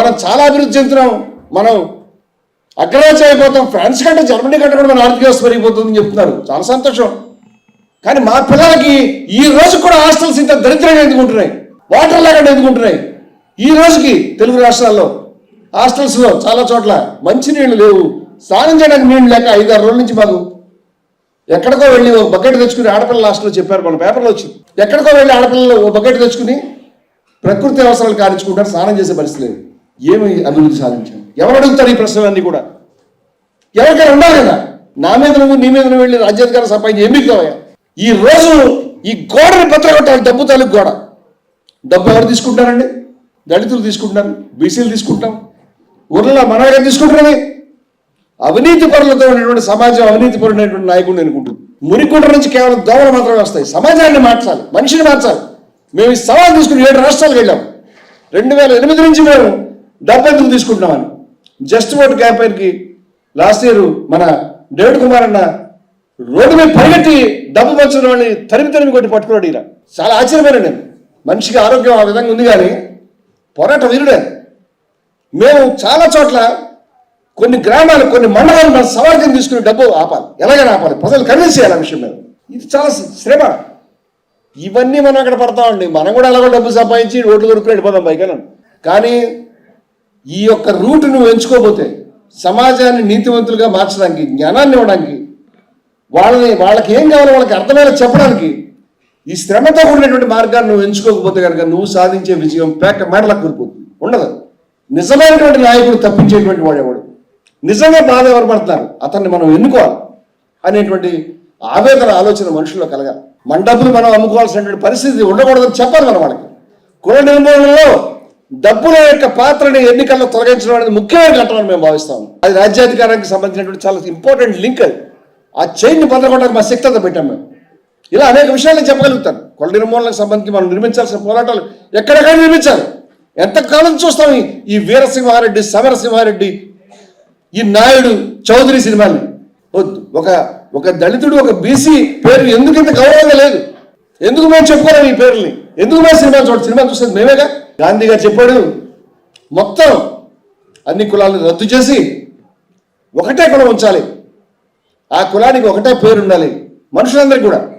మనం చాలా అభివృద్ధి చెందుతున్నాం. మనం అగ్రరాజ్యం అయిపోతాం. ఫ్రాన్స్ కంటే జర్మనీ కంటే కూడా మన ఆర్థిక వ్యవస్థ పెరిగిపోతుందని చెప్తున్నారు. చాలా సంతోషం. కానీ మా పిల్లలకి ఈ రోజు కూడా హాస్టల్స్ ఇంత దరిద్రంగా ఎందుకుంటున్నాయి వాటర్ లేకుండా ఎదుర్కొంటున్నాయి ఈ రోజుకి తెలుగు రాష్ట్రాల్లో హాస్టల్స్లో చాలా చోట్ల మంచినీళ్ళు లేవు. స్నానం చేయడానికి నీళ్ళు లేక ఐదారు రోజుల నుంచి మాకు ఎక్కడికో వెళ్ళి ఒక బకెట్ తెచ్చుకుని ఆడపిల్లల హాస్టల్లో చెప్పారు. మన పేపర్లో వచ్చింది. ఎక్కడికో వెళ్ళి ఆడపిల్లలు ఒక బకెట్ తెచ్చుకుని ప్రకృతి అవసరాలు కానించుకుంటారు స్నానం చేసే పరిస్థితి లేదు. ఏమి అభివృద్ధి సాధించాం ఎవరు అడుగుతారు ఈ ప్రశ్నలన్నీ కూడా? ఎవరికైనా ఉండాలి కదా? నా మీద నువ్వు నీ మీద నువ్వు వెళ్ళి రాజ్యాధికారం సంపాదించి ఏం మిగతావయ్యా? ఈ రోజు ఈ గోడని పత్రగొట్టాలి డబ్బు తాలూకు గోడ. డబ్బు ఎవరు తీసుకుంటారండి? దళితులు తీసుకుంటారు బీసీలు తీసుకుంటాం ఊర్లలో మనగా తీసుకుంటారని అవినీతి పరులతో ఉన్నటువంటి సమాజం అవినీతి పరులైనటువంటి నాయకుడిని అనుకుంటుంది మురికుంట నుంచి కేవలం దోమలు మాత్రమే వస్తాయి. సమాజాన్ని మార్చాలి మనిషిని మార్చాలి. మేము ఈ సవాల్ తీసుకుని ఏడు రాష్ట్రాలకు వెళ్ళాం. రెండు వేల ఎనిమిది నుంచి మేము డబ్బు ఎందుకు తీసుకుంటున్నామని. జస్ట్ ఓట్ క్యాంపెయిన్కి లాస్ట్ ఇయర్ మన డేవిడ్ కుమార్ అన్న రోడ్డు మీద పరిగెట్టి డబ్బు పంచిన వాళ్ళని తరిమి తరిమి కొట్టి పట్టుకున్నాడు ఈయన. చాలా ఆశ్చర్యపోయాను నేను. మనిషికి ఆరోగ్యం ఆ విధంగా ఉంది కానీ పోరాట వీరుడే. మేము చాలా చోట్ల కొన్ని గ్రామాలు కొన్ని మండలాలు మన సవర్గం తీసుకుని డబ్బు ఆపాలి. ఎలాగైనా ఆపాలి. ప్రజలు కన్విన్స్ చేయాలి ఆ విషయం మీద. ఇది చాలా శ్రమ. ఇవన్నీ మనం అక్కడ పడతామండి. మనం కూడా అలాగో డబ్బు సంపాదించి రోడ్లు కొనుక్కుని వెళ్ళిపోదాం పైకి కానీ ఈ యొక్క రూట్ నువ్వు ఎంచుకోకపోతే సమాజాన్ని నీతివంతులుగా మార్చడానికి జ్ఞానాన్ని ఇవ్వడానికి వాళ్ళని వాళ్ళకి ఏం కావాలో వాళ్ళకి అర్థమయ్యేలా చెప్పడానికి ఈ శ్రమతో కూడినటువంటి మార్గాన్ని నువ్వు ఎంచుకోకపోతే కనుక నువ్వు సాధించే విజయం పేక మేడలకు కూలిపోతుంది ఉండదు. నిజమైనటువంటి నాయకుడు తప్పించేటువంటి వాడేవాడు నిజంగా బాధ ఎవరు పడుతున్నారు? అతన్ని మనం ఎన్నుకోవాలి అనేటువంటి ఆవేదన ఆలోచన మనుషుల్లో కలగాలి. మన డబ్బులు మనం అమ్ముకోవాల్సినటువంటి పరిస్థితి ఉండకూడదని చెప్పాలి మనం వాళ్ళకి. కుల నిర్మూలనలో డబ్బుల యొక్క పాత్రని ఎన్నికల్లో తొలగించడం అనేది ముఖ్యమైన ఘటన మేము భావిస్తాం అది రాజ్యాధికారానికి సంబంధించినటువంటి చాలా ఇంపార్టెంట్ లింక్ అది. ఆ చైన్ని బదలకొట్టడానికి మా శక్తి అంతా పెట్టాం మేము. ఇలా అనేక విషయాలు చెప్పగలుగుతాను కొల నిర్మూలనకు సంబంధించి మనం నిర్మించాల్సిన పోరాటాలు ఎక్కడెక్కడ నిర్మించాలి? ఎంతకాలం చూస్తాం ఈ- ఈ వీరసింహారెడ్డి సమరసింహారెడ్డి ఈ నాయుడు చౌదరి సినిమాని వద్దు ఒక ఒక దళితుడు ఒక బీసీ పేరు ఎందుకు ఇంత గౌరవంగా లేదు? ఎందుకు మేము చెప్పుకోలేము ఈ పేర్లని? ఎందుకు మేము సినిమా చూడ సినిమా చూసేది మేమేగా? గాంధీ గారు చెప్పాడు మొత్తం అన్ని కులాలను రద్దు చేసి ఒకటే కులం ఉంచాలి. ఆ కులానికి ఒకటే పేరు ఉండాలి. మనుషులందరికీ కూడా.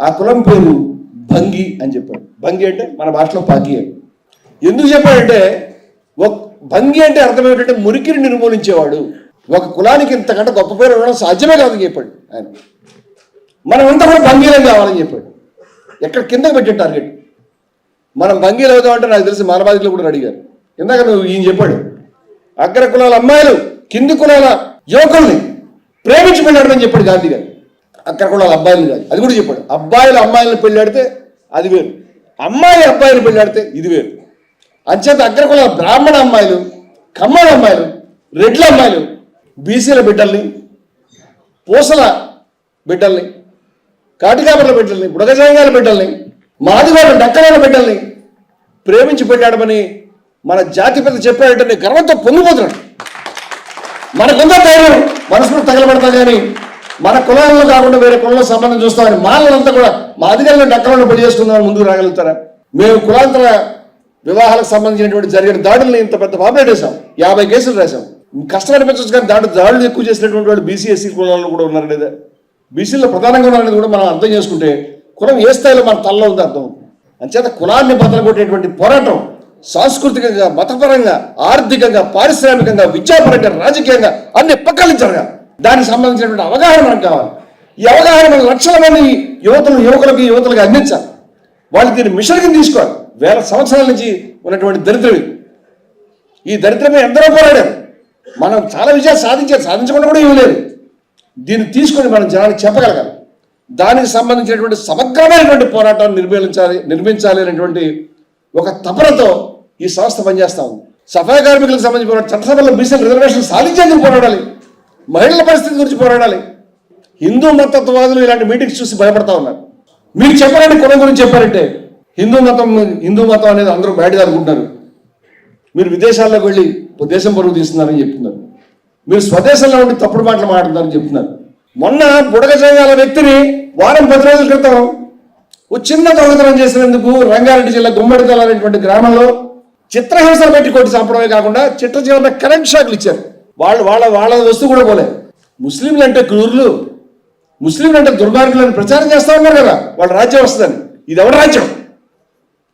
ఆ కులం పేరు భంగి అని చెప్పాడు. భంగి అంటే మన భాషలో పాకి అని ఎందుకు చెప్పాడంటే ఒక భంగి అంటే అర్థం ఏమిటంటే మురికిని నిర్మూలించేవాడు. ఒక కులానికి ఇంతకంటే గొప్ప పేరు ఉండడం సాధ్యమే కాదని చెప్పాడు ఆయన. మనమంతా కూడా భంగీలం కావాలని చెప్పాడు. ఎక్కడ కిందకు పెట్టే టార్గెట్. మనం భంగీలు అవుతామంటే నాకు తెలిసి మానవాధికులు కూడా అడిగారు. ఇందాక నువ్వు ఈయన చెప్పాడు అగ్ర కులాల అమ్మాయిలు కింది కులాల యువకుల్ని ప్రేమించి పెళ్ళాడమని చెప్పాడు గాంధీ గారు. అగ్ర కులాల అబ్బాయిలు కాదు అది కూడా చెప్పాడు. అబ్బాయిలు అమ్మాయిలను పెళ్ళాడితే అది వేరు. అమ్మాయి అబ్బాయిని పెళ్ళాడితే ఇది వేరు. అంచేత అగ్రకుల బ్రాహ్మణ అమ్మాయిలు కమ్మల అమ్మాయిలు రెడ్ల అమ్మాయిలు బీసీల బిడ్డల్ని పూసల బిడ్డల్ని కాటికాపర్ల బిడ్డల్ని బుడగజాంగాల బిడ్డల్ని మాదివాడ డక్కల బిడ్డల్ని ప్రేమించి పెట్టాడమని మన జాతి పెద్ద చెప్పాడంటే నేను గర్వంతో పొంగిపోతున్నాడు మనకుందో ధైర్యం మనసులో తగలబడతా కానీ మన కులాల్లో కాకుండా వేరే కులంలో సంబంధం చూస్తామని మాలంతా కూడా మా అధికారులను డక్కలను పెళ్ళి చేసుకుందామని ముందుకు రాగలుగుతారా? మేము కులాంతర వివాహాలకు సంబంధించినటువంటి జరిగిన దాడుల్ని ఇంత పెద్ద పాపులేట్ వేసాం యాభై కేసులు రాసాం కష్టం అనిపించవచ్చు కానీ దాడు దాడులు ఎక్కువ చేసినటువంటి వాళ్ళు బీసీ ఎస్సీ కులాల్లో కూడా ఉన్నారు లేదా? బీసీలో ప్రధానంగా ఉన్నారనేది కూడా మనం అర్థం చేసుకుంటే కులం ఏ స్థాయిలో మన తలలో ఉంది అర్థం అంచేత కులాన్ని బదలగొట్టేటువంటి పోరాటం సాంస్కృతికంగా మతపరంగా ఆర్థికంగా పారిశ్రామికంగా విద్యాపరంగా రాజకీయంగా అన్ని పక్కల జరగాలి. దానికి సంబంధించినటువంటి అవగాహన మనకు కావాలి. ఈ అవగాహన మన లక్షల మంది యువతలు యువకులకి యువతలకు అందించాలి. వాళ్ళు దీన్ని మిషన్ కింద తీసుకోవాలి. వేల సంవత్సరాల నుంచి ఉన్నటువంటి దరిద్రం ఈ దరిద్రమే ఎందరో పోరాడారు. మనం చాలా విజయాలు సాధించారు సాధించకుండా కూడా ఇవ్వలేదు దీన్ని తీసుకొని మనం జనానికి చెప్పగలగాలి. దానికి సంబంధించినటువంటి సమగ్రమైనటువంటి పోరాటాన్ని నిర్మించాలి నిర్మించాలి అనేటువంటి ఒక తపనతో ఈ సంస్థ పనిచేస్తా ఉంది. సఫాయి కార్మికులకు సంబంధించి పోరాటం చట్టసభలో బీసీ రిజర్వేషన్ సాధించేందుకు పోరాడాలి. మహిళల పరిస్థితి గురించి పోరాడాలి. హిందూ మతత్వవాదులు ఇలాంటి మీటింగ్స్ చూసి భయపడతా ఉన్నారు. మీరు చెప్పారంటే కులం గురించి చెప్పారంటే హిందూ మతం హిందూ మతం అనేది అందరూ బయటగా అనుకుంటున్నారు మీరు విదేశాల్లోకి వెళ్ళి దేశం పరుగు తీస్తున్నారని చెప్తున్నారు. మీరు స్వదేశంలో ఉండి తప్పుడు మాటలు మాట్లాడుతున్నారని చెప్తున్నారు. మొన్న బుడగ జంగాల వ్యక్తిని వారం పది రోజుల క్రితం ఓ చిన్న దొంగతనం చేసినందుకు రంగారెడ్డి జిల్లా గుమ్మడితల అనేటువంటి గ్రామంలో చిత్రహింస పెట్టి కొట్టి చంపడమే కాకుండా చిట్ట చివరిన కరెంట్ షాక్లు ఇచ్చారు. వాళ్ళు వాళ్ళ వాళ్ళ వస్తువు కూడా పోలే ముస్లింలు అంటే క్రూరులు ముస్లింలు అంటే దుర్మార్గులు అని ప్రచారం చేస్తా ఉన్నారు కదా వాళ్ళ రాజ్యం వస్తుందని. ఇది ఎవరి రాజ్యం?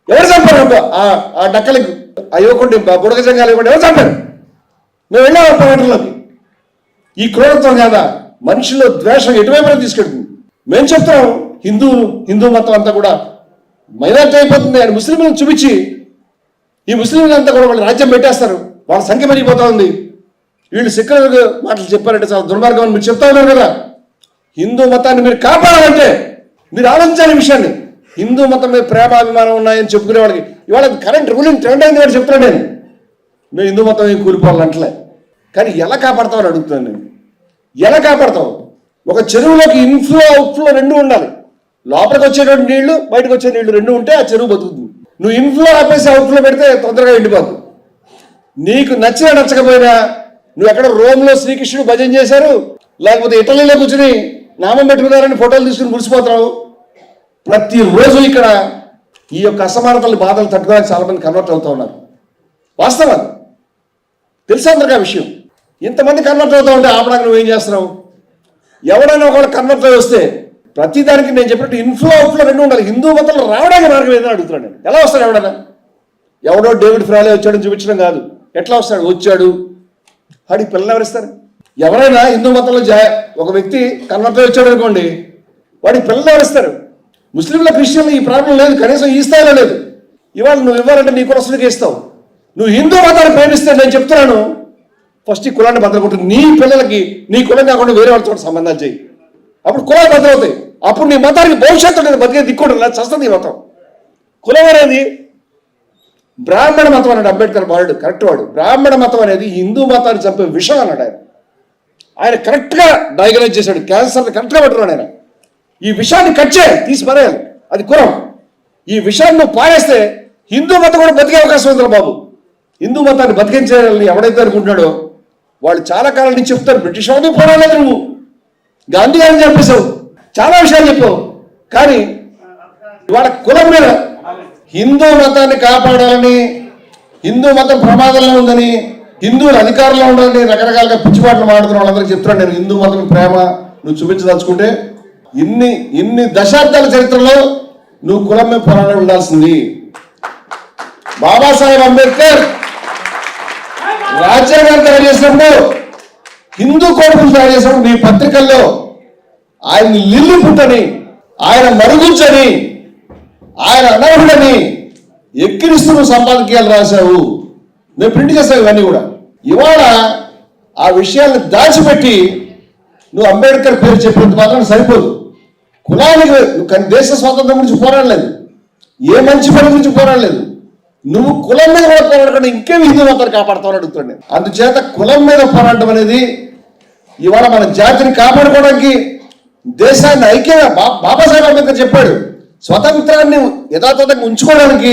ఎవరు చంపారు ఆ ఆ డక్కలకి ఆ యువకుడిని బుడగ జంగాలు ఇవ్వండి ఎవరు చంపారు? మేము వెళ్ళాము పర్యటనలోకి ఈ క్రూరత్వం కాదా? మనిషిలో ద్వేషం ఎటువైపు తీసుకెళ్తుంది. మేము చెప్తాం హిందూ హిందూ మతం అంతా కూడా మైనార్టీ అయిపోతుంది. అని ముస్లింలను చూపించి ఈ ముస్లింలంతా కూడా వాళ్ళు రాజ్యం పెట్టేస్తారు. వాళ్ళ సంఖ్య పెరిగిపోతా ఉంది. వీళ్ళు సెక్యులర్ మాటలు చెప్పారంటే చాలా దుర్మార్గం అని మీరు చెప్తా ఉన్నారు కదా. హిందూ మతాన్ని మీరు కాపాడాలంటే మీరు ఆలోచించాలి విషయాన్ని. హిందూ మతం మీద ప్రేమాభిమానం ఉన్నాయని చెప్పుకునే వాళ్ళకి ఇవాళ కరెంట్ రూలింగ్ ట్రెండ్ అయింది వాడు చెప్తాను నేను. మేము హిందూ మతం ఏం కూలిపోవాలంటలే. కానీ ఎలా కాపాడతామని అడుగుతాను నేను. ఎలా కాపాడతావు? ఒక చెరువులోకి ఇన్ఫ్లో అవుట్ఫ్లో రెండు ఉండాలి. లోపలికి వచ్చేటువంటి నీళ్ళు బయటకు వచ్చే నీళ్ళు రెండు ఉంటే ఆ చెరువు బతుకుతుంది. నువ్వు ఇన్ఫ్లో ఆపేసి అవుట్ఫ్లో పెడితే తొందరగా ఎండిపోతుంది నీకు నచ్చినా నచ్చకపోయినా నువ్వు ఎక్కడ రోమ్లో శ్రీకృష్ణుడు భజన చేశారు? లేకపోతే ఇటలీలో కూర్చుని నామం పెట్టుకున్నారని ఫోటోలు తీసుకుని ప్రతి ప్రతిరోజు ఇక్కడ ఈ యొక్క అసమానతలు బాధలు తట్టుకోవడానికి చాలామంది కన్వర్ట్ అవుతూ ఉన్నారు. వాస్తవం తెలుసా అందరికీ ఆ విషయం? ఇంతమంది కన్వర్ట్ అవుతా ఉంటే ఆపడానికి నువ్వేం చేస్తున్నావు? ఎవడైనా ఒకవేళ కన్వర్ట్ అయి వస్తే ప్రతిదానికి నేను చెప్పినట్టు ఇన్ఫ్లో అవుట్లో రెండు ఉండాలి. హిందూ మతంలో రావడానికి మార్గం ఏదైనా అడుగుతున్నాను నేను. ఎలా వస్తాడు ఎవడైనా ఎవడో డేవిడ్ ఫ్రాలే వచ్చాడని చూపించడం కాదు. ఎట్లా వస్తాడు? వచ్చాడు. వాడికి పిల్లలు ఎవరిస్తారు? ఎవరైనా హిందూ మతంలో జా ఒక వ్యక్తి కన్వర్ట్ అయి వచ్చాడు అనుకోండి వాడికి పిల్లలు ఎవరిస్తారు? ముస్లింల క్రిస్టియన్లు ఈ ప్రాబ్లం లేదు. కనీసం ఈ స్థాయిలో లేదు. ఇవాళ నువ్వు ఇవ్వాలంటే నీ కులస్తులకి ఇస్తావు నువ్వు హిందూ మతాన్ని ప్రేమిస్తే నేను చెప్తున్నాను ఫస్ట్ ఈ కులాన్ని భద్రకొట్టు నీ పిల్లలకి నీ కులం కాకుండా వేరే వాళ్ళతో సంబంధాలు చేయి. అప్పుడు కులాలు భద్రవుతాయి అప్పుడు నీ మతానికి భవిష్యత్తు అనేది బతికే దిక్కుంటుంది లేదు చస్తుంది ఈ మతం. కులం అనేది బ్రాహ్మణ మతం అన్నాడు అంబేద్కర్ వాడు కరెక్ట్ వాడు. బ్రాహ్మణ మతం అనేది హిందూ మతాన్ని చంపే విషయం అన్నాడు ఆయన. ఆయన కరెక్ట్గా డయాగ్నైజ్ చేశాడు. క్యాన్సర్ కరెక్ట్గా పట్టుకున్నాడు ఆయన. ఈ విషయాన్ని కట్ చేయాలి తీసి పడేయాలి అది కులం. ఈ విషయాన్ని నువ్వు పారేస్తే హిందూ మతం కూడా బతికే అవకాశం ఉంది బాబు. హిందూ మతాన్ని బతికించేయాలని ఎవడైతే అనుకుంటున్నాడో వాళ్ళు చాలా కాలం నుంచి చెప్తారు బ్రిటిష్ వాళ్ళని పోరాడలేదు నువ్వు. గాంధీ గారిని చెప్పేశావు చాలా విషయాలు చెప్పావు. కానీ ఇవాళ కులం మీద హిందూ మతాన్ని కాపాడాలని హిందూ మతం ప్రమాదంలో ఉందని హిందువులు అధికారంలో ఉండాలని రకరకాలుగా పిచ్చిపాట్లు మాడుతున్న వాళ్ళందరికీ చెప్తున్నాను నేను. హిందూ మతం ప్రేమ నువ్వు చూపించదలుచుకుంటే ఇన్ని ఇన్ని దశాబ్దాల చరిత్రలో నువ్వు కులం మీద పోరాడి ఉండాల్సింది. బాబాసాహెబ్ అంబేద్కర్ రాజ్యాంగాన్ని తయారు చేసినప్పుడు హిందూ కోర్టును తయారు చేసినప్పుడు మీ పత్రికల్లో ఆయన లిల్లు పుట్టని ఆయన మరుగుంచని ఆయన అనర్హుడని ఎక్కిరిస్తున్న నువ్వు సంపాదకీయాలు రాశావు. నేను ప్రింట్ చేస్తావు ఇవన్నీ కూడా. ఇవాళ ఆ విషయాన్ని దాచిపెట్టి నువ్వు అంబేద్కర్ పేరు చెప్పినంత మాత్రం సరిపోదు. కులానికి కానీ దేశ స్వాతంత్రం గురించి పోరాడలేదు. ఏ మంచి పని గురించి పోరాడలేదు. నువ్వు కులం మీద కూడా పోరాడకుండా ఇంకేం హిందూ మతాన్ని కాపాడుతావు అడుగుతాడు నేను. అందుచేత కులం మీద పోరాటం అనేది ఇవాళ మన జాతిని కాపాడుకోవడానికి దేశాన్ని ఐక్యంగా బా- బాబాసాహెబ్ అంబేద్కర్ చెప్పాడు స్వతంత్రాన్ని యథాతథంగా ఉంచుకోవడానికి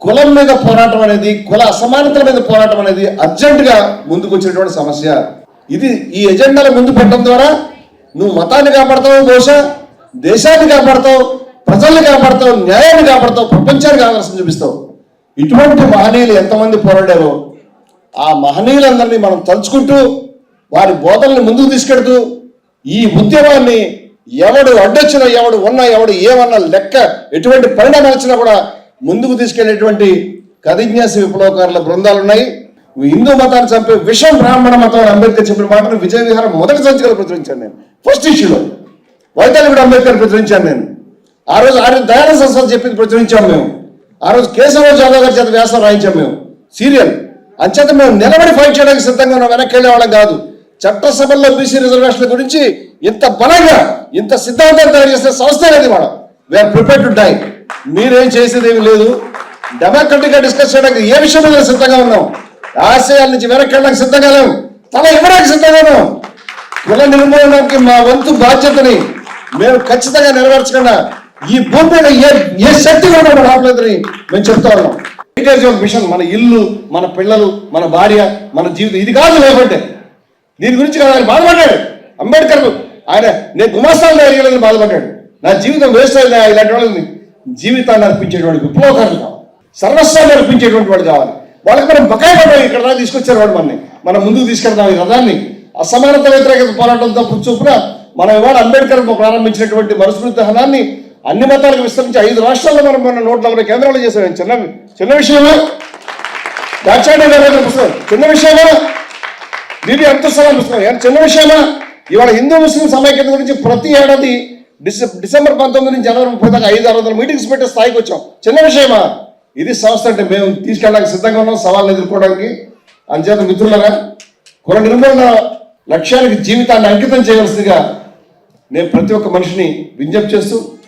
కులం మీద పోరాటం అనేది కుల అసమానతల మీద పోరాటం అనేది అర్జెంటుగా ముందుకు వచ్చినటువంటి సమస్య. ఇది ఈ ఎజెండాలో ముందు పెట్టడం ద్వారా నువ్వు మతాన్ని కాపాడతావు బహుశా దేశాన్ని కాపాడతావు ప్రజల్ని కాపాడతావు న్యాయాన్ని కాపాడతావు ప్రపంచానికి ఆదర్శం చూపిస్తావు. ఇటువంటి మహనీయులు ఎంతమంది పోరాడారో ఆ మహనీయులందరినీ మనం తలుచుకుంటూ వారి బోధనల్ని ముందుకు తీసుకెడుతూ ఈ ఉద్యమాన్ని ఎవడు అడ్డొచ్చినా ఎవడు ఉన్నా ఎవడు ఏమన్నా లెక్క ఎటువంటి పరిణామాలు వచ్చినా కూడా ముందుకు తీసుకెళ్ళేటువంటి కదిజ్ఞాస విప్లవకారుల బృందాలు ఉన్నాయి. హిందూ మతాన్ని చంపే విషం బ్రాహ్మణ మతం అంబేద్కర్ చెప్పిన మాటను విజయ విహారం మొదటి సంచికలు ప్రచురించాను నేను. ఫస్ట్ ఇష్యూలో వైతాలి కూడా అంబేద్కర్ ప్రచురించాను నేను. ఆ రోజు ఆర్య దయానంద సంస్థలు చెప్పింది ప్రచురించాం మేము. ఆ రోజు కేశవరావు జాదవ్ గారి చేత వ్యాసం రాయించాం మేము. సీరియల్. అంచేత మేము నిలబడి ఫైట్ చేయడానికి సిద్ధంగా ఉన్నాం. వెనక్కి వెళ్ళేవాళ్ళం కాదు. చట్టసభల్లో బీసీ రిజర్వేషన్ల గురించి ఇంత బలంగా ఇంత సిద్ధాంతం తయారు చేసిన సంస్థ అనేది మనం వీఆర్ ప్రిపేర్ టు డై మీరేం చేసేది ఏమి లేదు. డెమోక్రటిక్గా డిస్కస్ చేయడానికి ఏ విషయం మీద సిద్ధంగా ఉన్నాం? ఆశయాల నుంచి వెనక్కి వెళ్ళడానికి సిద్ధంగా లేవు తల ఇవ్వడానికి సిద్ధంగా ఉన్నాం. కుల నిర్మూలనకి మా వంతు బాధ్యతని మేము ఖచ్చితంగా నెరవేర్చకుండా ఈ భూమి మీద ఏ ఏ శక్తి కూడా మనం ఆపలేదని మేము చెప్తా ఉన్నాం. హెరిటేజ్ మిషన్ మన ఇల్లు మన పిల్లలు మన భార్య మన జీవితం ఇది కాదు లేకుంటే. దీని గురించి కాదు ఆయన బాధపడ్డాడు. అంబేద్కర్ ఆయన నేను గుమాస్తాలు అడిగలేదని బాధపడ్డాడు. నా జీవితం వేస్ట్ అయిందా ఇలాంటి వాళ్ళని జీవితాన్ని అర్పించేటువంటి విప్లవకారులు కావాలి. సర్వస్వాన్ని అర్పించేటువంటి వాడు కావాలి. వాళ్ళకి మనం బకాయి పడ్డాం ఇక్కడ దాకా తీసుకొచ్చారు వాడు మనని. మనం ముందుకు తీసుకెళ్తాం ఈ రథాన్ని. అసమానత వ్యతిరేకత పోరాటంతో చొప్పున మనం ఇవాళ అంబేద్కర్ ప్రారంభించినటువంటి మనుస్మృతి హనాన్ని అన్ని మతాలకు విస్తరించి ఐదు రాష్ట్రాల్లో మనం మన నూట నలభై కేంద్రాలు చేసాం చిన్న చిన్న విషయమా? దాచాండి గారు పుస్తకం. చిన్న విషయమా? దీని అంతస్తున్న పుస్తకం? చిన్న విషయమా? ఇవాళ హిందూ ముస్లిం సమైక్యత గురించి ప్రతి ఏడాది డిసె- డిసెంబర్ పంతొమ్మిది నుంచి జనవరి ముప్పై దాకా ఐదు ఆరు వందల మీటింగ్స్ పెట్టే స్థాయికి వచ్చాం. చిన్న విషయమా? ఇది సంస్థ అంటే మేము తీసుకెళ్ళడానికి సిద్ధంగా ఉన్నాం సవాళ్ళని ఎదుర్కోవడానికి. అంచేత మిత్రులరా కుల నిర్మూలన లక్ష్యానికి జీవితాన్ని అంకితం చేయవలసిందిగా నేను ప్రతి ఒక్క మనిషిని విజ్ఞప్తి చేస్తూ